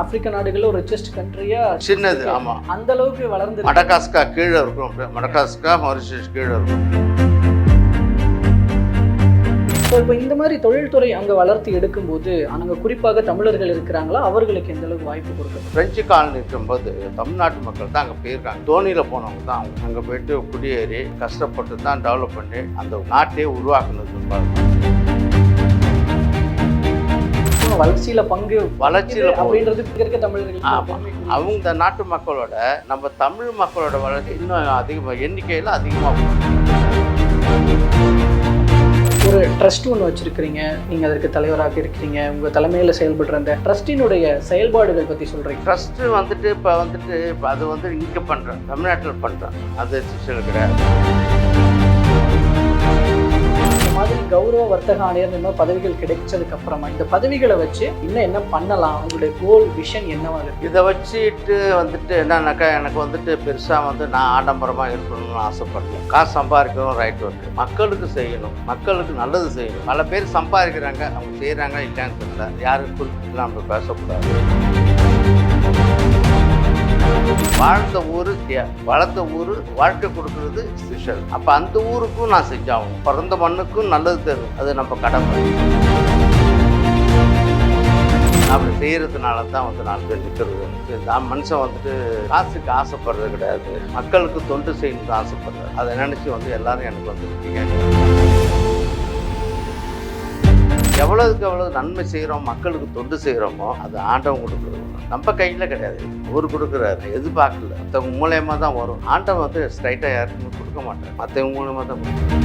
ஆப்பிரிக்க நாடுகளில் ஒரு ரிச்சஸ்ட் கண்ட்ரியா சின்னது ஆமாம் அந்த அளவுக்கு வளர்ந்து மடகாஸ்கா கீழே இருக்கும். மடகாஸ்கா மாரிஷியஸ் கீழே இருக்கும். ஸோ இப்போ இந்த மாதிரி தொழில்துறை அங்கே வளர்த்து எடுக்கும்போது அங்கே குறிப்பாக தமிழர்கள் இருக்கிறாங்களா? அவர்களுக்கு எந்த அளவுக்கு வாய்ப்பு கொடுக்குறது பிரெஞ்சு காலனி இருக்கும்போது தமிழ்நாட்டு மக்கள் தான் அங்கே போயிருக்காங்க. தோணியில் போனவங்க தான் அங்கே போயிட்டு குடியேறி கஷ்டப்பட்டு தான் டெவலப் பண்ணி அந்த நாட்டையே உருவாக்குனது வளர்ச்சியில பங்கு வளர்ச்சியில் அப்படின்றது இருக்க தமிழர்கள் ஆமா. அவங்க நாட்டு மக்களோட நம்ம தமிழ் மக்களோட வளர்ச்சி இன்னும் அதிகமாக எண்ணிக்கையில் அதிகமாக ஒரு ட்ரஸ்ட் ஒன்று வச்சிருக்கிறீங்க. நீங்க அதற்கு தலைவராக இருக்கிறீங்க. உங்க தலைமையில செயல்படுற அந்த ட்ரஸ்டினுடைய செயல்பாடுகள் பத்தி சொல்றீங்க. ட்ரஸ்ட்டு வந்துட்டு இப்போ வந்துட்டு இப்போ அது வந்து இங்கே பண்ணுறேன் தமிழ்நாட்டில் பண்ணுறேன் அது கிடையாது மாதிரி கௌரவ வர்த்தக ஆணையர் இன்னும் பதவிகள் கிடைச்சதுக்கு அப்புறமா இந்த பதவிகளை வச்சு இன்னும் என்ன பண்ணலாம்? உங்களுடைய கோல் விஷன் என்னவா இருக்கு? இதை வச்சுட்டு வந்துட்டு என்னன்னாக்கா எனக்கு வந்துட்டு பெருசாக வந்து நான் ஆடம்பரமாக இருக்கணும்னு ஆசைப்படுறேன் காசு சம்பாதிக்கணும் ரைட் ஒர்க்கு மக்களுக்கு செய்யணும். மக்களுக்கு நல்லது செய்யணும். பல பேர் சம்பாதிக்கிறாங்க. அவங்க செய்கிறாங்க இல்லைன்னு தெரியல. யாரும் குறிப்பிட்டு நம்ம பேசக்கூடாது. வாழ்ந்த ஊர் வளர்த்த வளர்ந்த ஊர் வாழ்க்கை கொடுக்கறது ஸ்பெஷல். அப்போ அந்த ஊருக்கும் நான் செஞ்சாகும் பிறந்த மண்ணுக்கும் நல்லது தரும். அது நம்ம கடமை. அப்படி செய்யறதுனால தான் வந்து நாலு பேர் நிற்கிறது நான் மனுஷன் வந்துட்டு காசுக்கு ஆசைப்படுறது கிடையாது. மக்களுக்கு தொண்டு செய்யணும்னு ஆசைப்படுறது அதை நினச்சி வந்து எல்லாரும் எனக்கு வந்துருக்கீங்க எவ்வளவுக்கு எவ்வளவு நன்மை செய்கிறோம் மக்களுக்கு தொண்டு செய்கிறோமோ அது ஆண்டவன் கொடுக்குறது. நம்ம கையில் கிடையாது. அவர் கொடுக்குறாரு. எதிர்பார்க்கல. மற்றவங்க மூலயமா தான் வரும். ஆண்டவன் வந்து ஸ்ட்ரைட்டாக யாருக்குமே கொடுக்க மாட்டார். மற்றவங்க மூலயமா தான் கொடுக்கும்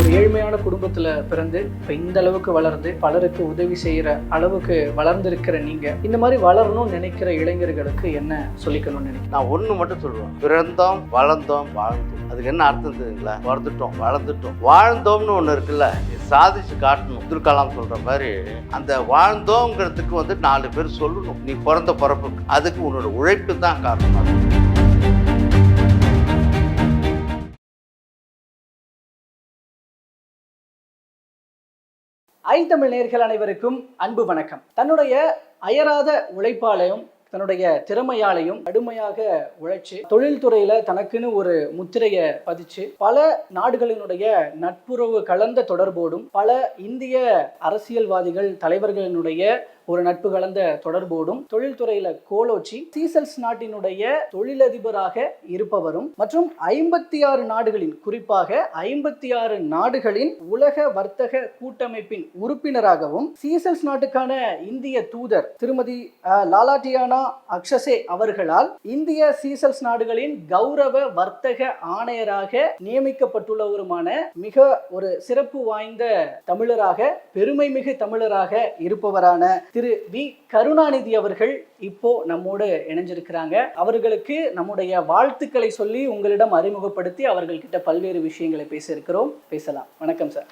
ஒரு ஏழ்மையான குடும்பத்துல பிறந்து இப்ப இந்த அளவுக்கு வளர்ந்து பலருக்கு உதவி செய்யற அளவுக்கு வளர்ந்திருக்கிற நீங்க இந்த மாதிரி வளரணும்னு நினைக்கிற இளைஞர்களுக்கு என்ன சொல்லிக்கணும்னு நினைக்கிற நான் ஒன்று மட்டும் சொல்லுவேன். பிறந்தோம் வளர்ந்தோம் வாழ்ந்தோம். அதுக்கு என்ன அர்த்தம் தெரியுங்களா? பிறந்துட்டோம் வளர்ந்துட்டோம். வாழ்ந்தோம்னு ஒன்று இருக்குல்ல சாதிச்சு காட்டணும். அப்துல் கலாம் சொல்கிற மாதிரி அந்த வாழ்ந்தோங்கிறதுக்கு வந்து நாலு பேர் சொல்லணும். நீ பிறந்த பிறப்புக்கு. அதுக்கு உன்னோட உழைப்பு தான் காரணம். ஐ தமிழ் நேர்கள் அனைவருக்கும் அன்பு வணக்கம். தன்னுடைய அயராத உழைப்பாலையும் தன்னுடைய திறமையாலையும் கடுமையாக உழைச்சு தொழில்துறையில தனக்குன்னு ஒரு முத்திரையை பதிச்சு பல நாடுகளினுடைய நட்புறவு கலந்த தொடர்போடும் பல இந்திய அரசியல்வாதிகள் தலைவர்களினுடைய ஒரு நட்பு கலந்த தொடர்போடும் தொழில்துறையில கோலோச்சி சீசல்ஸ் நாட்டினுடைய தொழிலதிபராக இருப்பவரும் மற்றும் ஐம்பத்தி ஆறு நாடுகளின் குறிப்பாக ஐம்பத்தி ஆறு நாடுகளின் உலக வர்த்தக கூட்டமைப்பின் உறுப்பினராகவும் சீசல்ஸ் நாட்டுக்கான இந்திய தூதர் திருமதி லாலாட்டியானா அக்ஷசே அவர்களால் இந்திய சீசல்ஸ் நாடுகளின் கௌரவ வர்த்தக ஆணையராக நியமிக்கப்பட்டுள்ளவருமான மிக ஒரு சிறப்பு வாய்ந்த தமிழராக பெருமை மிகு தமிழராக இருப்பவரான திரு. வி. கருணாநிதி அவர்கள் இப்போ நம்மோடு இணைஞ்சிருக்கிறாங்க. அவர்களுக்கு நம்முடைய வாழ்த்துக்களை சொல்லி உங்களிடம் அறிமுகப்படுத்தி அவர்கள்கிட்ட பல்வேறு விஷயங்களை பேச இருக்கிறோம் பேசலாம். வணக்கம் சார்.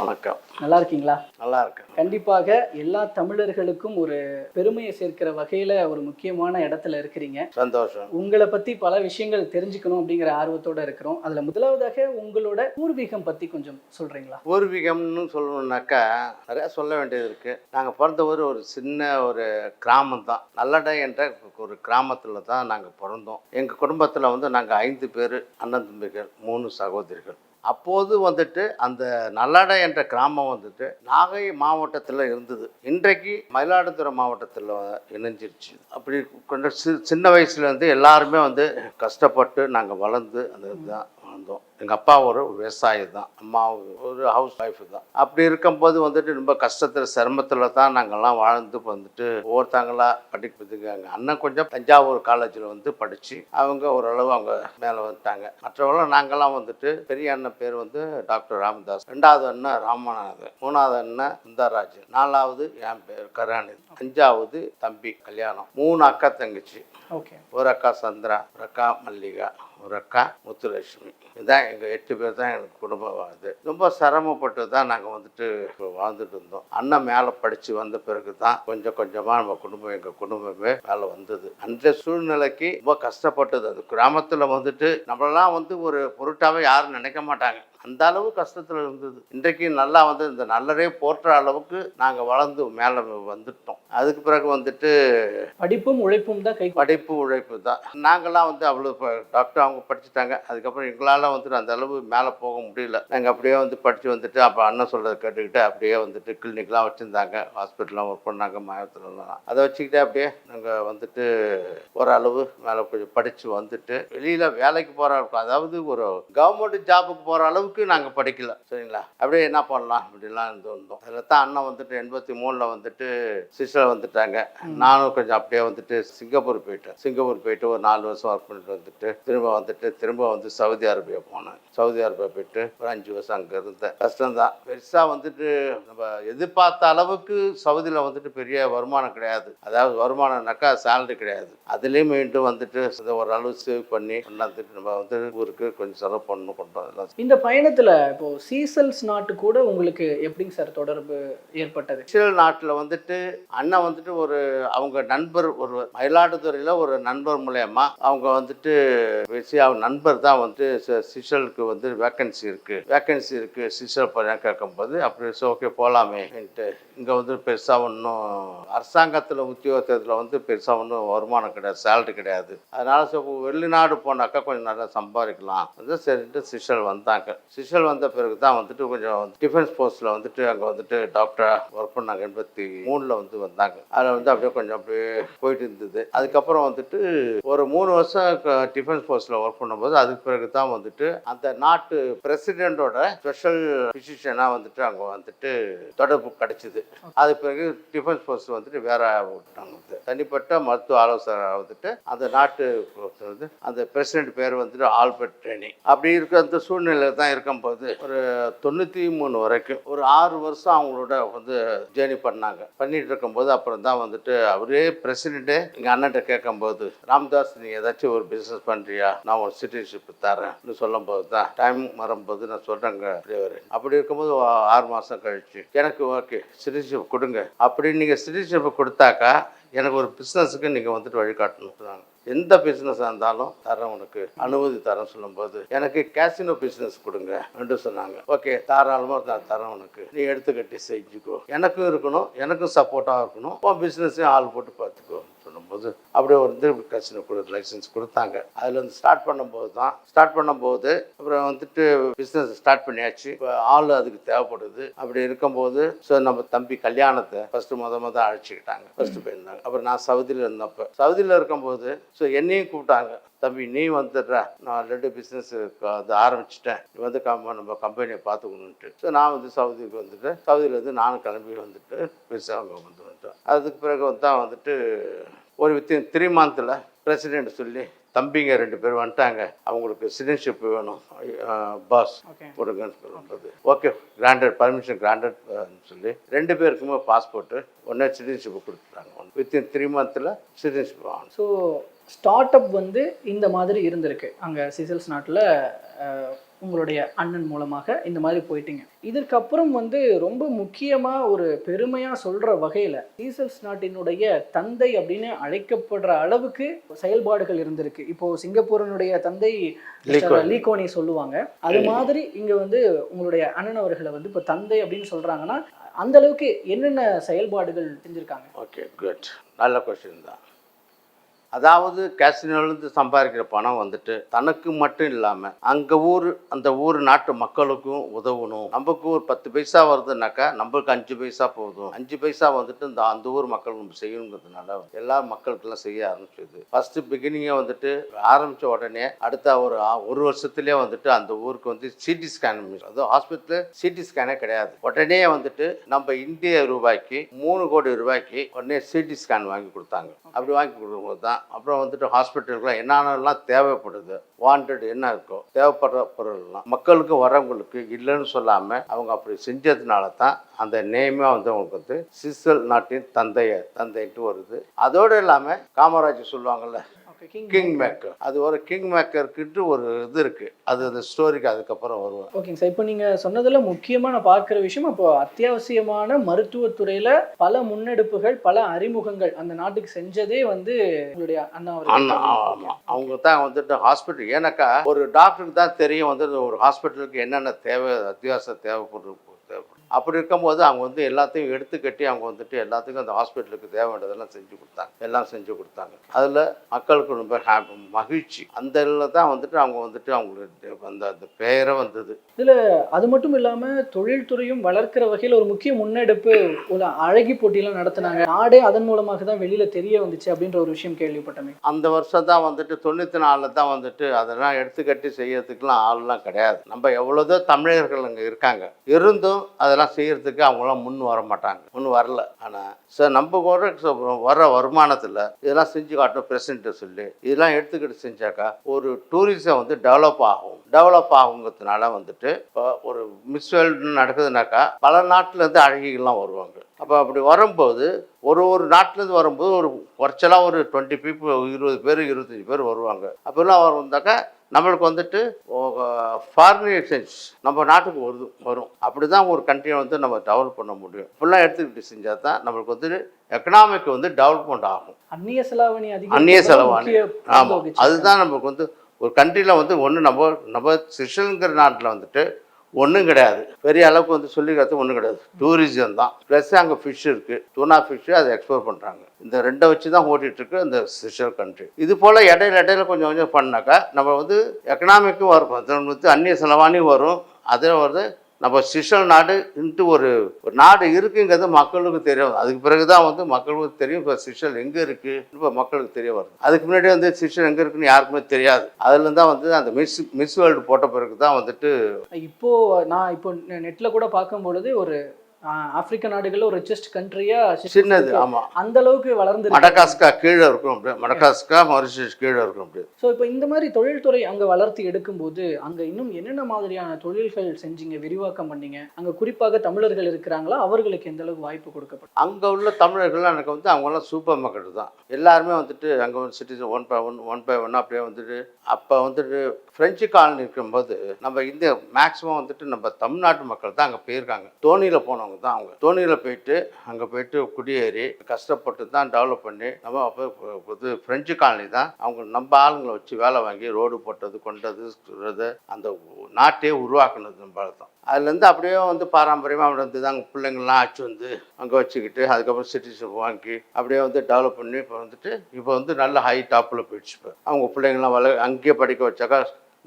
வணக்கம். நல்லா இருக்கீங்களா நல்லா இருக்கேன் கண்டிப்பாக எல்லா தமிழர்களுக்கும் ஒரு பெருமையை சேர்க்கிற வகையில ஒரு முக்கியமான இடத்துல இருக்கிறீங்க. சந்தோஷம். உங்களை பத்தி பல விஷயங்கள் தெரிஞ்சுக்கணும் அப்படிங்கிற ஆர்வத்தோட இருக்கிறோம். அதுல முதலாவதாக உங்களோட பூர்வீகம் பத்தி கொஞ்சம் சொல்றீங்களா? பூர்வீகம்னு சொல்லணுன்னாக்கா நிறையா சொல்ல வேண்டியது இருக்குது நாங்கள் பிறந்த ஊர் ஒரு சின்ன ஒரு கிராமம் தான் நல்லடை என்ற ஒரு கிராமத்தில் தான் நாங்கள் பிறந்தோம். எங்கள் குடும்பத்தில் வந்து நாங்கள் ஐந்து பேர் அண்ணன் தம்பிகள் மூணு சகோதரிகள். அப்போது வந்துட்டு அந்த நல்லடை என்ற கிராமம் வந்துட்டு நாகை மாவட்டத்தில் இருந்தது. இன்றைக்கு மயிலாடுதுறை மாவட்டத்தில் இணைஞ்சிருச்சு. அப்படி கொண்ட சி சின்ன வயசுலேருந்து எல்லாருமே வந்து கஷ்டப்பட்டு நாங்கள் வளர்ந்து அந்த இதுதான் வாழ்ந்தோம் எங்கள் அப்பா ஒரு விவசாயி தான். அம்மா ஒரு ஹவுஸ் ஒய்ஃபு தான். அப்படி இருக்கும்போது வந்துட்டு ரொம்ப கஷ்டத்தில் சிரமத்தில் தான் நாங்கள்லாம் வாழ்ந்து வந்துட்டு ஒவ்வொருத்தங்களா படிப்பதுக்கு எங்கள் அண்ணன் கொஞ்சம் தஞ்சாவூர் காலேஜில் வந்து படித்து அவங்க ஓரளவு அவங்க மேலே வந்துட்டாங்க. மற்றவங்களும் நாங்கள்லாம் வந்துட்டு பெரிய அண்ணன் பேர் வந்து டாக்டர் ராமதாஸ். ரெண்டாவது அண்ணன் ராமநாதன். மூணாவது அண்ணன் சுந்தரராஜன் நாலாவது என் பேர் கருணாநிதி. அஞ்சாவது தம்பி கல்யாணம். மூணு அக்கா தங்கச்சி. ஓகே. ஒரு அக்கா சந்திரா ஒரு அக்கா மல்லிகா. ஒரு அக்கா முத்துலட்சுமி. இதுதான் எங்கள் எட்டு பேர் தான் எனக்கு குடும்பம் வாழ்ந்து ரொம்ப சிரமப்பட்டு தான் நாங்கள் வந்துட்டு இப்போ வாழ்ந்துட்டு இருந்தோம். அண்ணன் மேலே படித்து வந்த பிறகு தான் கொஞ்சம் கொஞ்சமாக நம்ம குடும்பம் எங்கள் குடும்பமே மேலே வந்தது. அந்த சூழ்நிலைக்கு ரொம்ப கஷ்டப்பட்டது. அது கிராமத்தில் வந்துட்டு நம்மளெல்லாம் வந்து ஒரு பொருட்டாகவே யாரும் நினைக்க மாட்டாங்க. அந்த அளவு கஷ்டத்தில் இருந்தது. இன்றைக்கு நல்லா வந்து இந்த நல்லரே போற்ற அளவுக்கு நாங்கள் வளர்ந்து மேலே வந்துட்டோம். அதுக்கு பிறகு வந்துட்டு படிப்பும் உழைப்பும் தான் கை படிப்பு உழைப்பு தான். நாங்கள்லாம் வந்து அவ்வளோ டாக்டர் அவங்க படிச்சுட்டாங்க. அதுக்கப்புறம் எங்களால் வந்துட்டு அந்த அளவு மேலே போக முடியல. நாங்கள் அப்படியே வந்து படித்து வந்துட்டு அப்போ அண்ணன் சொல்கிறத கேட்டுக்கிட்டு அப்படியே வந்துட்டு கிளினிக்லாம் வச்சுருந்தாங்க. ஹாஸ்பிட்டல்லாம் ஒர்க் பண்ணாங்க மாயத்துலலாம். அதை வச்சுக்கிட்டே அப்படியே நாங்கள் வந்துட்டு ஓரளவு மேலே கொஞ்சம் படித்து வந்துட்டு வெளியில் வேலைக்கு போகிற அதாவது ஒரு கவர்மெண்ட் ஜாபுக்கு போகிற அளவுக்கு நாங்கள் படிக்கல சரிங்களா? அப்படியே என்ன பண்ணலாம்? அப்படிலாம் இருந்து வந்தோம். அதில் தான் அண்ணன் வந்துட்டு எண்பத்தி மூணில் வந்துட்டு சிஸ்டர் வந்துட்டாங்க. நானும் கொஞ்சம் அப்படியே வந்துட்டு சிங்கப்பூர் போயிட்டேன். சிங்கப்பூர் போயிட்டு ஒரு நாலு வருஷம் ஒர்க் பண்ணிட்டு வந்துட்டு திரும்ப வந்துட்டு திரும்ப வந்து சவுதி அரேபியா போனேன். சவுதி அரேபியா போயிட்டு ஒரு அஞ்சு வருஷம் அங்கே இருந்தேன். கஷ்டம்தான். பெருசாக வந்துட்டு நம்ம எதிர்பார்த்த அளவுக்கு சவுதியில் வந்துட்டு பெரிய வருமானம் கிடையாது. அதாவது வருமானம்னாக்கா சேலரி கிடையாது. அதுலேயும் மீண்டும் வந்துட்டு ஓரளவு சேவ் பண்ணி நம்ம வந்து ஊருக்கு கொஞ்சம் செலவு பண்ணணும் கொண்டு வரலாம் இந்த பயணத்தில் இப்போ சீசல்ஸ் நாட்டு கூட உங்களுக்கு எப்படிங்க சார் தொடர்பு ஏற்பட்டது? சீசல் நாட்டில் வந்துட்டு அண்ணன் வந்துட்டு ஒரு அவங்க நண்பர் ஒரு மயிலாடுதுறையில் ஒரு நண்பர் மூலயமா அவங்க வந்துட்டு பேசி அவங்க நண்பர் தான் வந்து சிஷலுக்கு வந்து வேக்கன்சி இருக்குது வேக்கன்சி இருக்குது சிஷல் பண்ண கேட்கும்போது அப்படி ஓகே போகலாமேன்ட்டு இங்கே வந்து பெருசாக ஒன்றும் அரசாங்கத்தில் உத்தியோகத்தில் வந்து பெருசாக ஒன்றும் வருமானம் கிடையாது சேலரி கிடையாது. அதனால வெளிநாடு போனாக்கா கொஞ்சம் நல்லா சம்பாதிக்கலாம். வந்து சரின்ட்டு சிஷல் வந்தாங்க. சிஷல் வந்த பிறகு தான் வந்துட்டு கொஞ்சம் டிஃபென்ஸ் போஸ்ட்டில் வந்துட்டு அங்கே வந்துட்டு டாக்டராக ஒர்க் பண்ணாங்க. எண்பத்தி மூணில் வந்து வந்தாங்க. அதில் வந்து அப்படியே கொஞ்சம் அப்படியே போயிட்டு இருந்தது. அதுக்கப்புறம் வந்துட்டு ஒரு மூணு வருஷம் டிஃபென்ஸ் போஸ்ட்டில் ஒர்க் பண்ணும்போது அதுக்கு பிறகு தான் வந்துட்டு அந்த நாட்டு பிரசிடெண்ட்டோட ஸ்பெஷல் பிசிஷனாக வந்துட்டு அங்கே வந்துட்டு தொடர்பு கிடச்சிது. அதுக்கு பிறகு டிஃபென்ஸ் போஸ்ட் வந்துட்டு வேற விட்டாங்க தனிப்பட்ட மருத்துவ ஆலோசகராக வந்துட்டு அந்த நாட்டு வந்து அந்த பிரசிடென்ட் பேர் வந்துட்டு ஆல்பர்ட் ட்ரெனி அப்படி இருக்க அந்த சூழ்நிலை தான் இருக்கும்போது ஒரு தொண்ணூற்றி மூணு வரைக்கும் ஒரு ஆறு வருஷம் அவங்களோட வந்து ஜேர்னி பண்ணாங்க. பண்ணிட்டு இருக்கும்போது அப்புறம் தான் வந்துட்டு அவரே பிரசிடெண்ட்டே எங்கள் அண்ணன்ட்ட கேட்கும்போது ராம்தாஸ் நீங்கள் ஏதாச்சும் ஒரு பிஸ்னஸ் பண்ணுறியா நான் ஒரு சிட்டிஷிப் தரேன்னு சொல்லும்போது தான் டைம் வரும்போது நான் சொல்கிறேங்க அப்படி இருக்கும்போது ஆறு மாதம் கழிச்சு எனக்கு ஓகே சிட்டிஷிப் கொடுங்க. அப்படி நீங்கள் சிட்டிஷிப் கொடுத்தாக்கா எனக்கு ஒரு பிஸ்னஸுக்கு நீங்கள் வந்துட்டு வழிகாட்டணும். எந்த பிஸ்னஸாக இருந்தாலும் தரேன் உனக்கு. அனுமதி தரேன் சொல்லும்போது எனக்கு கேசினோ பிஸ்னஸ் கொடுங்க என்று சொன்னாங்க. ஓகே தாராளமாக நான் தரேன் உனக்கு. நீ எடுத்துக்கட்டி செஞ்சுக்கோ. எனக்கும் இருக்கணும் எனக்கும் சப்போர்ட்டாக இருக்கணும். உன் பிஸ்னஸையும் ஆள் போட்டு போது அப்படியே ஒரு திருப்பி கசினோ கொடு லைசன்ஸ் கொடுத்தாங்க. அதில் வந்து ஸ்டார்ட் பண்ணும்போது தான் ஸ்டார்ட் பண்ணும்போது அப்புறம் வந்துட்டு பிஸ்னஸ் ஸ்டார்ட் பண்ணியாச்சு. இப்போ ஆள் அதுக்கு தேவைப்படுது. அப்படி இருக்கும்போது ஸோ நம்ம தம்பி கல்யாணத்தை ஃபஸ்ட்டு முத முத அழைச்சிக்கிட்டாங்க. ஃபஸ்ட்டு போயிருந்தாங்க. அப்புறம் நான் சவுதியில் இருந்தப்போ சவுதியில் இருக்கும்போது ஸோ என்னையும் கூப்பிட்டாங்க. தம்பி நீ வந்துடுற. நான் ரெண்டு பிஸ்னஸ் அது ஆரம்பிச்சிட்டேன். நீ வந்து கம் நம்ம கம்பெனியை பார்த்துக்கணுன்ட்டு ஸோ நான் வந்து சவுதிக்கு வந்துட்டு சவுதியிலேருந்து நானும் கிளம்பி வந்துட்டு பெருசாக அங்கே வந்து வந்துட்டேன் அதுக்கு பிறகு வந்து தான் வந்துட்டு ஒரு வித்தின் த்ரீ மந்தில் பிரசிடெண்ட் சொல்லி தம்பிங்க ரெண்டு பேர் வந்துட்டாங்க. அவங்களுக்கு சிட்டிசன்ஷிப் வேணும். பாஸ் கொடுங்கன்னு சொல்லும்போது ஓகே கிராண்டட் பர்மிஷன் கிராண்டட் சொல்லி ரெண்டு பேருக்குமே பாஸ்போர்ட்டு உடனே சிட்டிசன்ஷிப் கொடுத்துட்டாங்க. வித்தின் த்ரீ மந்தில் சிட்டிசன்ஷிப் ஆகணும். ஸோ ஸ்டார்ட் அப் வந்து இந்த மாதிரி இருந்திருக்கு. அங்கே சிசல்ஸ் நாட்டில் உங்களுடைய அண்ணன் மூலமாக இந்த மாதிரி போயிட்டீங்க. இதற்கப்புறம் வந்து ரொம்ப முக்கியமாக ஒரு பெருமையாக சொல்கிற வகையில் சீசல்ஸ் நாட்டினுடைய தந்தை அப்படின்னு அழைக்கப்படுற அளவுக்கு செயல்பாடுகள் இருந்திருக்கு. இப்போ சிங்கப்பூரனுடைய தந்தை லீகோனி. லீகோனி சொல்லுவாங்க. அது மாதிரி இங்கே வந்து உங்களுடைய அண்ணன் அவர்களை வந்து இப்போ தந்தை அப்படின்னு சொல்கிறாங்கன்னா அந்த அளவுக்கு என்னென்ன செயல்பாடுகள் செஞ்சுருக்காங்க? ஓகே குட் நல்ல கொஸ்டின் தான். அதாவது கேசினோலேருந்து சம்பாதிக்கிற பணம் வந்துட்டு தனக்கு மட்டும் இல்லாமல் அங்கே ஊர் அந்த ஊர் நாட்டு மக்களுக்கும் உதவணும். நமக்கு ஒரு பத்து பைசா வருதுனாக்கா நம்மளுக்கு அஞ்சு பைசா போதும். அஞ்சு பைசா வந்துட்டு இந்த அந்த ஊர் மக்கள் நம்ம செய்யணுங்கிறதுனால எல்லா மக்களுக்கெல்லாம் செய்ய ஆரம்பிச்சது. ஃபர்ஸ்ட் பிகினிங்கே வந்துட்டு ஆரம்பித்த உடனே அடுத்த ஒரு ஒரு வருஷத்துலேயே வந்துட்டு அந்த ஊருக்கு வந்து சிடி ஸ்கேன் அதுவும் ஹாஸ்பிட்டலில் சிடி ஸ்கேனே கிடையாது. உடனே வந்துட்டு நம்ம இந்திய ரூபாய்க்கு மூணு கோடி ரூபாய்க்கு உடனே சிடி ஸ்கேன் வாங்கி கொடுத்தாங்க. அப்படி வாங்கி கொடுக்கும்போது தான் அப்புறம் வந்துட்டு ஹாஸ்பிட்டலுக்குலாம் என்னென்னலாம் தேவைப்படுது? வாண்டட் என்ன இருக்கோ தேவைப்படுற பொருள்லாம். மக்களுக்கு வரவங்களுக்கு இல்லைன்னு சொல்லாமல் அவங்க அப்படி செஞ்சதுனால தான் அந்த நேமே வந்து அவங்களுக்கு வந்து சிசல் நாட்டின் தந்தைய தந்தைன்ட்டு வருது. அதோடு இல்லாமல் காமராஜ் சொல்லுவாங்கள்ல கிங் மேக்கர் அது ஒரு கிங் மேக்கருக்குன்ட்டு ஒரு இது இருக்குது அது அந்த ஸ்டோரிக்கு அதுக்கப்புறம் வருவேன் ஓகேங்க சார் இப்போ நீங்க சொன்னதுல முக்கியமா நான் பார்க்குற விஷயம் இப்போ அத்தியாவசியமான மருத்துவத்துறையில பல முன்னெடுப்புகள் பல அறிமுகங்கள் அந்த நாட்டுக்கு செஞ்சதே வந்து உங்களுடைய அண்ணா அண்ணா ஆமாம் அவங்க தான் வந்துட்டு ஹாஸ்பிட்டல் ஏன்னாக்கா ஒரு டாக்டருக்கு தான் தெரியும் வந்து ஒரு ஹாஸ்பிட்டலுக்கு என்னென்ன தேவை அத்தியாவசிய தேவைப்படுது தேவைப்படும் அப்படி இருக்கும்போது அவங்க வந்து எல்லாத்தையும் எடுத்து கட்டி அவங்க வந்துட்டு எல்லாத்துக்கும் அந்த ஹாஸ்பிட்டலுக்கு தேவை வேண்டியதெல்லாம் செஞ்சு கொடுத்தாங்க. எல்லாம் செஞ்சு கொடுத்தாங்க. அதில் மக்களுக்கு ரொம்ப ஹாப்பி மகிழ்ச்சி. அந்த இதில் தான் வந்துட்டு அவங்க வந்துட்டு அவங்களுக்கு அந்த அந்த பெயரை வந்தது. அது மட்டும் இல்லாம தொழில்துறையும் வளர்க்கிற வகையில் ஒரு முக்கிய முன்னெடுப்பு ஒரு அழகி போட்டியெல்லாம் நடத்துனாங்க. நாடே அதன் மூலமாக தான் வெளியில தெரிய வந்துச்சு அப்படின்ற ஒரு விஷயம் கேள்விப்பட்டமே. அந்த வருஷம் தான் வந்துட்டு தொண்ணூற்றி நாலில் தான் வந்துட்டு அதெல்லாம் எடுத்துக்கட்டி செய்யறதுக்குலாம் ஆள்லாம் கிடையாது. நம்ம எவ்வளோதோ தமிழர்கள் அங்கே இருக்காங்க. இருந்தும் அதெல்லாம் செய்கிறதுக்கு அவங்களாம் முன் வர மாட்டாங்க. முன் வரல. ஆனால் சார் நம்ம கூட வர வருமானத்தில் இதெல்லாம் செஞ்சு காட்டணும் பிரசிடண்ட்டை சொல்லி. இதெல்லாம் எடுத்துக்கிட்டு செஞ்சாக்கா ஒரு டூரிசம் வந்து டெவலப் ஆகும். டெவலப் ஆகுங்கிறதுனால வந்துட்டு இப்போ ஒரு மிஸ் வேர்ல்டு நடக்குதுனாக்கா பல நாட்டிலேருந்து அழகிகள்லாம் வருவாங்க. அப்போ அப்படி வரும்போது ஒரு ஒரு நாட்டிலேருந்து வரும்போது ஒரு குறைச்சலாக ஒரு டுவெண்ட்டி பீப்புள் இருபது பேர் இருபத்தஞ்சி பேர் வருவாங்க. அப்போல்லாம் வந்தாக்கா நம்மளுக்கு வந்துட்டு ஃபாரின் எக்ஸ்சேஞ்ச் நம்ம நாட்டுக்கு வருது வரும். அப்படி தான் ஒரு கண்ட்ரியை வந்து நம்ம டெவலப் பண்ண முடியும். இப்படிலாம் எடுத்துக்கிட்டு செஞ்சால் தான் நம்மளுக்கு வந்து எக்கனாமிக் வந்து டெவலப்மெண்ட் ஆகும். அந்நிய செலாவணி அந்நிய செலவாணி. ஆமாம். அதுதான் நமக்கு வந்து ஒரு கண்ட்ரியில் வந்து ஒன்று நம்ம நம்ம சிஷல்ங்கிற நாட்டில் வந்துட்டு ஒன்றும் கிடையாது. பெரிய அளவுக்கு வந்து சொல்லிக்கிறது ஒன்றும் கிடையாது. டூரிசம் தான். ப்ளஸ் அங்கே ஃபிஷ் இருக்குது டூனா ஃபிஷ்ஷு அதை எக்ஸ்போர்ட் பண்ணுறாங்க இந்த ரெண்டை வச்சு தான் ஓட்டிகிட்ருக்கு அந்த இந்த கண்ட்ரி இது போல் இடையில இடையில கொஞ்சம் கொஞ்சம் பண்ணாக்கா நம்ம வந்து எக்கனாமிக்கும் வரும். அந்நிய செலவாணியும் வரும். அதில் வந்து நம்ம சிஷல் நாடு இன்ட்டு ஒரு நாடு இருக்குங்கிறது மக்களுக்கு தெரியும். அதுக்கு பிறகு தான் வந்து மக்களுக்கு தெரியும் இப்போ சிஷல் எங்கே இருக்குது இப்போ மக்களுக்கு தெரிய வருது. அதுக்கு முன்னாடி வந்து சிஷல் எங்கே இருக்குன்னு யாருக்குமே தெரியாது. அதுலேருந்து தான் வந்து அந்த மிஸ் மிஸ் வேர்ல்டு போட்ட பிறகு தான் வந்துட்டு இப்போ நான் இப்போ நெட்டில் கூட பார்க்கும்பொழுது ஒரு ஆப்பிரிக்க நாடுகள்ல ஒரு ரிச்சஸ்ட் கண்ட்ரியா சின்னது ஆமாம் அந்த அளவுக்கு வளர்ந்து மடகாஸ்கா கீழே இருக்கும் அப்படியே. மடகாஸ்கா மொரிஷியஸ் கீழே இருக்கும் அப்படியே. ஸோ இப்போ இந்த மாதிரி தொழில்துறை அங்க வளர்த்து எடுக்கும்போது அங்க இன்னும் என்னென்ன மாதிரியான தொழில்கள் செஞ்சீங்க விரிவாக்கம் பண்ணீங்க? அங்க குறிப்பாக தமிழர்கள் இருக்கிறாங்களா? அவர்களுக்கு எந்த அளவுக்கு வாய்ப்பு கொடுக்கப்படும்? அங்கே உள்ள தமிழர்கள்லாம் எனக்கு வந்து அவங்கெல்லாம் சூப்பர் மார்க்கெட் தான். எல்லாருமே வந்துட்டு அங்கே வந்து citizen one by one one by one அப்படியே வந்துட்டு அப்போ வந்துட்டு ஃப்ரெஞ்சு காலனி இருக்கும்போது நம்ம இந்திய மேக்ஸிமம் வந்துட்டு நம்ம தமிழ்நாட்டு மக்கள் தான் அங்கே போயிருக்காங்க. தோணியில் போனவங்க. தான் அவங்க. தோணியில் போயிட்டு அங்கே போயிட்டு குடியேறி கஷ்டப்பட்டு தான் டெவலப் பண்ணி நம்ம அப்போ இது ஃப்ரெஞ்சு காலனி தான். அவங்க நம்ம ஆளுங்களை வச்சு வேலை வாங்கி ரோடு போட்டது கொண்டது அந்த நாட்டையே உருவாக்குனது நம்ம தான் அதுலேருந்து அப்படியே வந்து பாரம்பரியமாக அப்படி வந்து அங்கே பிள்ளைங்கள்லாம் ஆச்சு வந்து அங்கே வச்சுக்கிட்டு அதுக்கப்புறம் சிட்டிசன் வாங்கி அப்படியே வந்து டெவலப் பண்ணி இப்போ வந்துட்டு இப்போ வந்து நல்ல ஹை டாப்பில் போயிடுச்சு இப்போ. அவங்க பிள்ளைங்களாம் வள அங்கேயே படிக்க வச்சாக்கா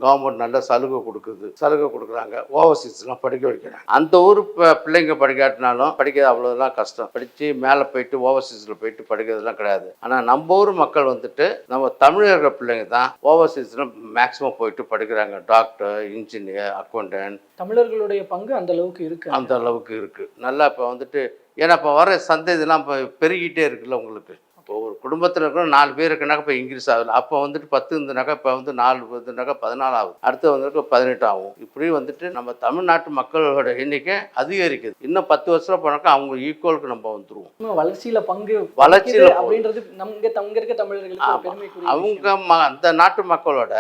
கவர்மெண்ட் நல்ல சலுகை கொடுக்குது. சலுகை கொடுக்குறாங்க. ஓவர்சீஸ்லாம் படிக்க வைக்கிறாங்க. அந்த ஊர் பிள்ளைங்க படிக்காட்டினாலும் படிக்கிறது அவ்வளோலாம் கஷ்டம். படித்து மேலே போயிட்டு ஓவர்சீஸில் போயிட்டு படிக்கிறதுலாம் கிடையாது. ஆனால் நம்ம ஊர் மக்கள் வந்துட்டு நம்ம தமிழர்கள் பிள்ளைங்க தான் ஓவர்சீஸில் மேக்ஸிமம் போயிட்டு படிக்கிறாங்க. டாக்டர் இன்ஜினியர் அக்கௌண்டன்ட் தமிழர்களுடைய பங்கு அந்த அளவுக்கு இருக்கு. அந்த அளவுக்கு இருக்குது நல்லா இப்போ வந்துட்டு ஏன்னா இப்போ வர சந்தை இதெல்லாம் இப்போ பெருகிட்டே இருக்குல்ல உங்களுக்கு? குடும்பத்தில் இருக்கிற நாலு பேர் இருக்குனாக்கா இப்போ இன்க்ரீஸ் ஆகுது. அப்போ வந்துட்டு பத்து இருந்தனாக்கா இப்போ வந்து நாலு இருந்தனாக்கா பதினாலு ஆகுது. அடுத்து வந்துட்டு பதினெட்டு ஆகும். இப்படி வந்துட்டு நம்ம தமிழ்நாட்டு மக்களோட எண்ணிக்கை அதிகரிக்குது. இன்னும் பத்து வருஷம் போனாக்கா அவங்க ஈக்குவலுக்கு நம்ம வந்துருவோம். வளர்ச்சியில பங்கு வளர்ச்சியில அப்படின்றது நமக்கு தங்க இருக்க தமிழர்களுக்கு. அவங்க அந்த நாட்டு மக்களோட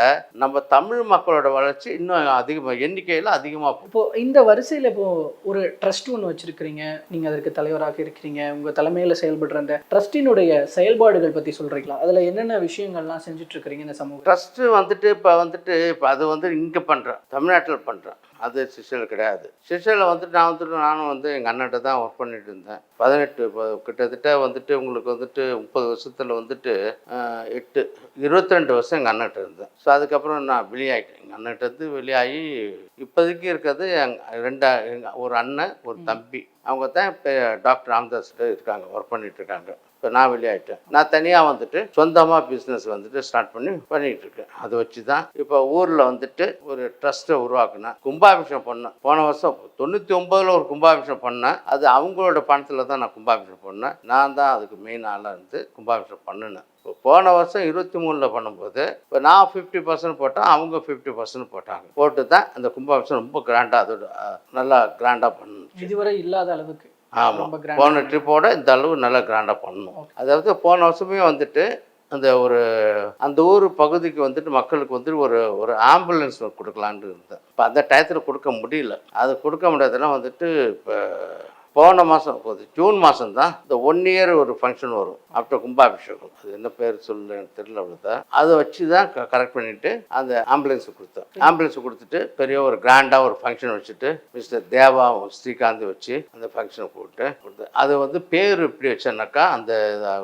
நம்ம தமிழ் மக்களோட வளர்ச்சி இன்னும் அதிகமாக எண்ணிக்கையில் அதிகமாக இப்போ இந்த வரிசையில இப்போ ஒரு ட்ரஸ்ட் ஒன்று வச்சிருக்கிறீங்க. நீங்க அதற்கு தலைவராக இருக்கிறீங்க. உங்க தலைமையில செயல்படுற அந்த ட்ரஸ்டினுடைய செயல்பாடுகள் பத்தி சொல்றீங்களா? அதுல என்னென்ன விஷயங்கள்லாம் செஞ்சுட்டு இருக்கிறீங்க இந்த சமூகம்? ட்ரஸ்ட்டு வந்துட்டு இப்போ வந்துட்டு இப்போ அது வந்து இங்கே பண்ணுறேன் தமிழ்நாட்டில் பண்ணுறேன் அது சிஷல் கிடையாது. சிஷலில் வந்துட்டு நான் வந்துட்டு நானும் வந்து எங்கள் அண்ணன்ட்ட தான் ஒர்க் பண்ணிட்டு இருந்தேன். பதினெட்டு இப்போ கிட்டத்தட்ட வந்துட்டு உங்களுக்கு வந்துட்டு முப்பது வருஷத்தில் வந்துட்டு எட்டு இருபத்தி ரெண்டு வருஷம் எங்கள் அண்ணன்ட்ட இருந்தேன். ஸோ அதுக்கப்புறம் நான் வெளியாயிட்டேன். எங்கள் அண்ணன்ட்ட இருந்து வெளியாகி இப்போதைக்கு இருக்கிறது எங் ரெண்டா ஒரு அண்ணன் ஒரு தம்பி. அவங்க தான் இப்போ டாக்டர் ராமதாஸ்கிட்ட இருக்காங்க ஒர்க் பண்ணிட்டு இருக்காங்க. இப்போ நான் வெளியாகிட்டேன் நான் தனியாக வந்துட்டு சொந்தமாக பிஸ்னஸ் வந்துட்டு ஸ்டார்ட் பண்ணி பண்ணிகிட்டு இருக்கேன் அதை வச்சு தான் இப்போ ஊரில் வந்துட்டு ஒரு ட்ரஸ்ட்டை உருவாக்குனேன். கும்பாபிஷேகம் பண்ணேன். போன வருஷம் தொண்ணூற்றி ஒம்போதில் ஒரு கும்பாபிஷேகம் பண்ணேன். அது அவங்களோட பணத்தில் தான் நான் கும்பாபிஷேகம் பண்ணேன். நான் தான் அதுக்கு மெயின் ஆளாக இருந்து கும்பாபிஷேகம் பண்ணினேன். இப்போ போன வருஷம் இருபத்தி மூணில் பண்ணும்போது இப்போ நான் ஃபிஃப்டி பர்சன்ட் போட்டேன் அவங்க ஃபிஃப்டி பர்சன்ட் போட்டாங்க. போட்டு தான் அந்த கும்பாபிஷேகம் ரொம்ப கிராண்டாக அதோட நல்லா கிராண்டாக பண்ணுச்சு. இதுவரை இல்லாத அளவுக்கு ஆமாம் போன ட்ரிப்போட இந்த அளவு நல்லா கிராண்டாக பண்ணணும். அதாவது போன வருஷமே வந்துட்டு அந்த ஒரு அந்த ஊர் பகுதிக்கு வந்துட்டு மக்களுக்கு வந்துட்டு ஒரு ஒரு ஆம்புலன்ஸ் கொடுக்கலான்னு இருந்தேன். இப்போ அந்த டயத்தில் கொடுக்க முடியல. அது கொடுக்க முடியாதுன்னா வந்துட்டு இப்போ போன மாதம் போகுது ஜூன் மாதம் தான் இந்த ஒன் இயர் ஒரு ஃபங்க்ஷன் வரும். ஆஃப்டர் கும்பாபிஷேகம். அது என்ன பேர் சொல்லு எனக்கு தெரியல அவ்வளோதான் அதை வச்சு தான் கரெக்ட் பண்ணிவிட்டு அந்த ஆம்புலன்ஸ் கொடுத்தேன். ஆம்புலன்ஸ் கொடுத்துட்டு பெரிய ஒரு கிராண்டாக ஒரு ஃபங்க்ஷன் வச்சுட்டு மிஸ்டர் தேவா ஸ்ரீகாந்த் வச்சு அந்த ஃபங்க்ஷனை போட்டு கொடுத்தேன். அது வந்து பேர் எப்படி வச்சேன்னாக்கா அந்த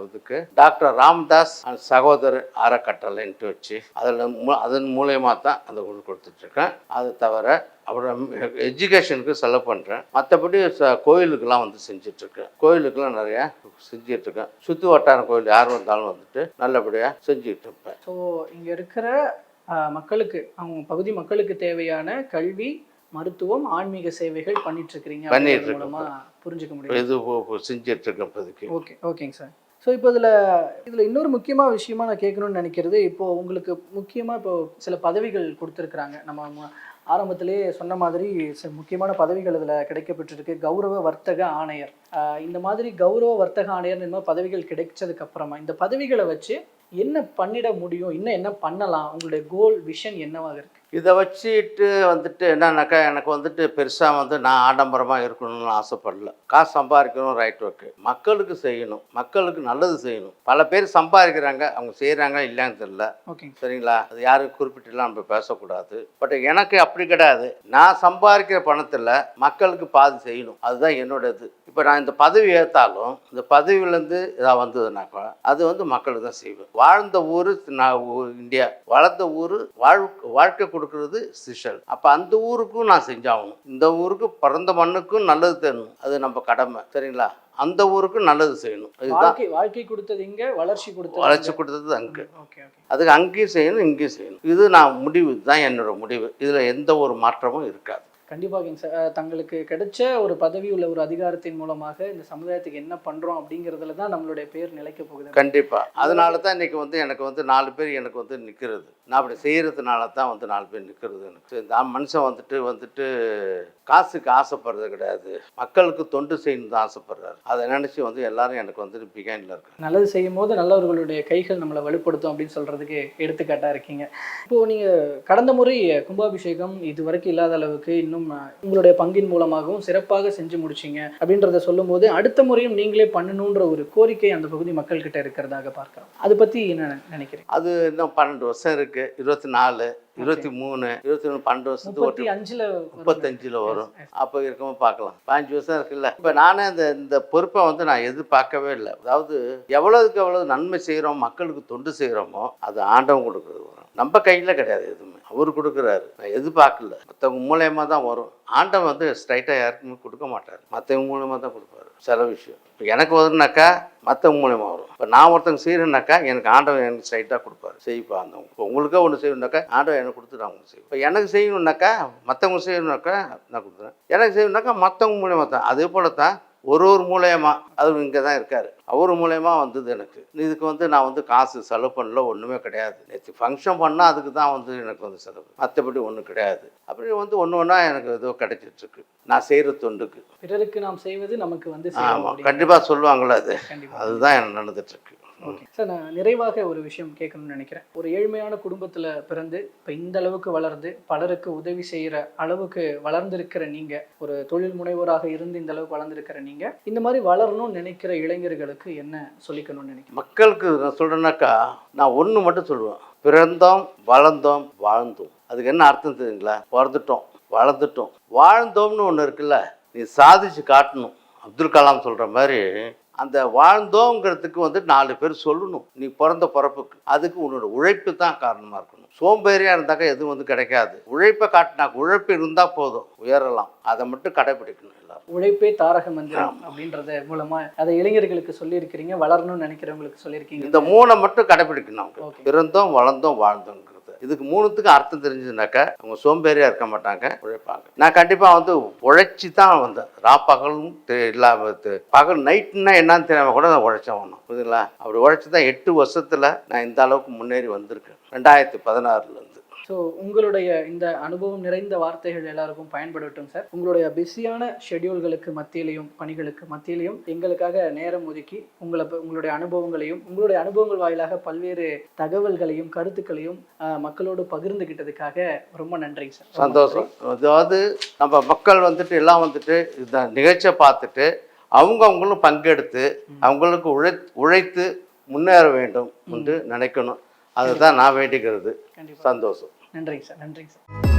இதுக்கு டாக்டர் ராம்தாஸ் and சகோதரர் அறக்கட்டளைன்ட்டு வச்சு அதில் அதன் மூலயமா தான் அந்த கொடுத்துட்ருக்கேன் அது தவிர அப்புறம் எஜுகேஷனுக்கு செலவு பண்ணுறேன் மற்றபடி ச கோயிலுக்கெல்லாம் வந்து செஞ்சிட்ருக்கேன். கோயிலுக்கெல்லாம் நிறையா செஞ்சிட்ருக்கேன். சுற்று வட்டார கோயில் யார் வந்தாலும் வந்துட்டு நல்லபடியாக செஞ்சுட்டு இருப்பேன் ஸோ இங்கே இருக்கிற மக்களுக்கு அவங்க பகுதி மக்களுக்கு தேவையான கல்வி மருத்துவம் ஆன்மீக சேவைகள் பண்ணிட்டு இருக்கிறீங்க பண்ணிட்டு. மூலமா புரிஞ்சுக்க முடியும் இது செஞ்சிட்ருக்கேன் இப்போதைக்கு. ஓகே ஓகேங்க சார். ஸோ இப்போ இதில் இதில் இன்னொரு முக்கியமான விஷயமா நான் கேட்கணும்னு நினைக்கிறது இப்போ உங்களுக்கு முக்கியமாக இப்போ சில பதவிகள் கொடுத்துருக்குறாங்க. நம்ம ஆரம்பத்திலே சொன்ன மாதிரி சில முக்கியமான பதவிகள் இதில் கிடைக்கப்பட்டிருக்கு கௌரவ வர்த்தக ஆணையர். இந்த மாதிரி கௌரவ வர்த்தக ஆணையர் இந்த மாதிரி பதவிகள் கிடைச்சதுக்கு அப்புறமா இந்த பதவிகளை வச்சு என்ன பண்ணிட முடியும்? இன்னும் என்ன பண்ணலாம்? உங்களுடைய கோல் விஷன் என்னவாக இருக்கு? இதை வச்சுட்டு வந்துட்டு என்னன்னாக்கா எனக்கு வந்துட்டு பெருசாக வந்து நான் ஆடம்பரமாக இருக்கணும்னு ஆசைப்படல. காசு சம்பாதிக்கணும் ரைட் ஒர்க்கு மக்களுக்கு செய்யணும். மக்களுக்கு நல்லது செய்யணும். பல பேர் சம்பாதிக்கிறாங்க அவங்க செய்கிறாங்க இல்லைன்னு தெரியல. சரிங்களா? அது யாரும் குறிப்பிட்டுலாம் நம்ம பேசக்கூடாது. பட் எனக்கு அப்படி கிடையாது. நான் சம்பாதிக்கிற பணத்தில் மக்களுக்கு பாதி செய்யணும். அதுதான் என்னோட இது இப்போ நான் இந்த பதவி ஏற்றாலும் இந்த பதவியிலேருந்து இதாக வந்ததுனாக்கா அது வந்து மக்களுக்கு தான் செய்வேன். வாழ்ந்த ஊர் நான் இந்தியா. வளர்ந்த ஊர் வாழ்க்கை வாழ்க்கை கொடுக்கறது சிஷல். அப்போ அந்த ஊருக்கும் நான் செஞ்சாகணும். இந்த ஊருக்கு பிறந்த மண்ணுக்கும் நல்லது தரணும் அது நம்ம கடமை. சரிங்களா? அந்த ஊருக்கும் நல்லது செய்யணும். இதுதான் வாழ்க்கை கொடுத்தது இங்க வளர்ச்சி கொடுத்தது வளர்ச்சி கொடுத்தது அங்கே. அதுக்கு அங்கேயும் செய்யணும் இங்கேயும் செய்யணும். இது நான் முடிவு. தான் என்னோட முடிவு. இதில் எந்த ஒரு மாற்றமும் இருக்காது. கண்டிப்பாக சார் தங்களுக்கு கிடைச்ச ஒரு பதவி உள்ள ஒரு அதிகாரத்தின் மூலமாக இந்த சமுதாயத்துக்கு என்ன பண்றோம் அப்படிங்கிறதுல தான் நம்மளுடைய பேர் நிலைக்க போகுது. கண்டிப்பாக அதனால தான் இன்னைக்கு வந்து எனக்கு வந்து நாலு பேர் எனக்கு வந்து நிற்கிறது நான் அப்படி செய்கிறதுனால தான் வந்து நாலு பேர் நிற்கிறது எனக்கு. இந்த மனுஷன் வந்துட்டு வந்துட்டு காசுக்கு ஆசைப்படுறது கிடையாது. மக்களுக்கு தொண்டு செய்யணும் தான் ஆசைப்படுறாரு. அதை நினச்சி வந்து எல்லாரும் எனக்கு வந்துட்டு பிகைனில் இருக்காங்க. நல்லது செய்யும் போது நல்லவர்களுடைய கைகள் நம்மளை வலுப்படுத்தும் அப்படின்னு சொல்றதுக்கு எடுத்துக்காட்டா இருக்கீங்க. இப்போ நீங்க கடந்த முறை கும்பாபிஷேகம் இது வரைக்கும் இல்லாத அளவுக்கு இன்னும் அஹ், உங்களுடைய பங்கின் மூலமாகவும் சிறப்பாக செஞ்சு முடிச்சீங்க அப்படின்றத சொல்லும்போது அடுத்த முறையும் நீங்களே பண்ணணுன்ற ஒரு கோரிக்கை அந்த பகுதி மக்கள் கிட்ட இருக்கிறதாக பார்க்கலாம் அதை பத்தி என்ன நினைக்கிறீங்க? அது இன்னும் பன்னெண்டு வருஷம் இருக்குது இருபத்தி நாலு இருபத்தி மூணு இருபத்தி மூணு பன்னெண்டு வருஷத்துக்கு ஒரு அஞ்சுல. முப்பத்தஞ்சில் வரும். அப்போ இருக்கும்போது பார்க்கலாம். பாஞ்சு வருஷம் இருக்குல்ல. இப்போ நானே இந்த இந்த பொறுப்பை வந்து நான் எதிர்பார்க்கவே இல்லை. அதாவது எவ்வளவுக்கு எவ்வளவு நன்மை செய்கிறோம் மக்களுக்கு தொண்டு செய்கிறோமோ அது ஆண்டவன் கொடுக்குறது வரும். நம்ம கையில் கிடையாது எதுவுமே. அவர் கொடுக்குறாரு. நான் எதிர்பார்க்கல மற்றவங்க மூலயமா தான் வரும். ஆண்டவன் வந்து ஸ்ட்ரைட்டாக யாருக்குமே கொடுக்க மாட்டார். மற்றவங்க மூலயமா தான் கொடுப்பாரு. சில விஷயம். இப்போ எனக்கு வருதுனாக்கா மற்றவங்க மூலயமா வரும். இப்போ நான் ஒருத்தங்க செய்கிறேன்னாக்கா எனக்கு ஆண்டவன் எனக்கு ஸ்ட்ரைட்டாக கொடுப்பாரு. செய்ப்பா அந்த இப்போ உங்களுக்கே ஒன்று செய்யணுனாக்கா ஆண்டவன் எனக்கு கொடுத்துட்டு அவங்க செய்யும் இப்போ எனக்கு செய்யணுன்னாக்கா மற்றவங்க செய்யணுனாக்கா நான் கொடுத்துறேன் எனக்கு செய்யணுனாக்கா மற்றவங்க மூலயமா தான். அதே போல தான் ஒரு ஒரு மூலயமா அவர் இங்கே தான் இருக்கார். அவர் மூலயமா வந்தது எனக்கு. இதுக்கு வந்து நான் வந்து காசு செலவு பண்ணல ஒன்றுமே கிடையாது. நேற்று ஃபங்க்ஷன் பண்ணால் அதுக்கு தான் வந்து எனக்கு வந்து செலவு. மற்றபடி ஒன்றும் கிடையாது. அப்படி வந்து ஒன்று ஒன்றா எனக்கு ஏதோ கிடைச்சிட்ருக்கு. நான் செய்கிற தொண்டுக்கு. பிறருக்கு நாம் செய்வது நமக்கு வந்து ஆமாம் கண்டிப்பாக சொல்லுவாங்கள்ல அது. அதுதான் எனக்கு நடந்துட்டுருக்கு ஓகே சார் நான் நிறைவாக ஒரு விஷயம் கேட்கணும்னு நினைக்கிறேன். ஒரு ஏழ்மையான குடும்பத்தில் பிறந்து இப்போ இந்த அளவுக்கு வளர்ந்து பலருக்கு உதவி செய்கிற அளவுக்கு வளர்ந்திருக்கிற நீங்கள் ஒரு தொழில் முனைவோராக இருந்து இந்த அளவுக்கு வளர்ந்திருக்கிற நீங்கள் இந்த மாதிரி வளரணும்னு நினைக்கிற இளைஞர்களுக்கு என்ன சொல்லிக்கணும்னு நினைக்கிறேன் மக்களுக்கு நான் சொல்கிறேன்னாக்கா நான் ஒன்று மட்டும் சொல்லுவேன். பிறந்தோம் வளர்ந்தோம் வாழ்ந்தோம். அதுக்கு என்ன அர்த்தம் தெரியுங்களா? பிறந்துட்டோம் வளர்ந்துட்டோம். வாழ்ந்தோம்னு ஒன்று இருக்குல்ல நீ சாதிச்சு காட்டணும். அப்துல் கலாம் சொல்கிற மாதிரி அந்த வாழ்ந்தோங்கிறதுக்கு வந்து நாலு பேர் சொல்லணும். நீ பிறந்த பிறப்புக்கு. அதுக்கு உன்னோட உழைப்பு தான் காரணமாக இருக்கணும். சோம்பேறியாக இருந்தாக்கா எதுவும் வந்து கிடைக்காது. உழைப்பை காட்டினா உழைப்பு இருந்தால் போதும். உயரலாம். அதை மட்டும் கடைபிடிக்கணும் எல்லாரும். உழைப்பே தாரக மந்திரம் அப்படின்றத மூலமா அதை இளைஞர்களுக்கு சொல்லியிருக்கிறீங்க வளரணும்னு நினைக்கிறவங்களுக்கு சொல்லியிருக்கீங்க. இந்த மூணை மட்டும் கடைபிடிக்கணும். பிறந்தோம் வளர்ந்தோம் வாழ்ந்தோங்கிறது. இதுக்கு மூணுத்துக்கும் அர்த்தம் தெரிஞ்சதுனாக்கா அவங்க சோம்பேறியாக இருக்க மாட்டாங்க உழைப்பாங்க. நான் கண்டிப்பாக வந்து உழைச்சி தான் வந்தேன். ரா பகலும் இல்லாமல் பகல் நைட்னா என்னன்னு தெரியாமல் கூட நான் உழைச்சேன் ஒன்றும் புரியுதுங்களா? அப்படி உழைச்சி தான் எட்டு வருஷத்தில் நான் இந்த அளவுக்கு முன்னேறி வந்திருக்கேன். ரெண்டாயிரத்தி பதினாறுல ஸோ உங்களுடைய இந்த அனுபவம் நிறைந்த வார்த்தைகள் எல்லாருக்கும் பயன்படட்டும் சார் உங்களுடைய பிஸியான ஷெட்யூல்களுக்கு மத்தியிலையும் பணிகளுக்கு மத்தியிலையும் எங்களுக்காக நேரம் ஒதுக்கி உங்களை உங்களுடைய அனுபவங்களையும் உங்களுடைய அனுபவங்கள் வாயிலாக பல்வேறு தகவல்களையும் கருத்துக்களையும் மக்களோடு பகிர்ந்துகிட்டதுக்காக ரொம்ப நன்றிங்க சார் சந்தோஷம். அதாவது நம்ம மக்கள் வந்துட்டு எல்லாம் வந்துட்டு இந்த நிகழ்ச்சியை பார்த்துட்டு அவங்க அவங்களும் பங்கெடுத்து அவங்களுக்கு உழை உழைத்து முன்னேற வேண்டும் என்று நினைக்கணும். அதுதான் நான் வேண்டிக்கிறது. சந்தோஷம். நன்றிங்க சார் நன்றிங்க சார்.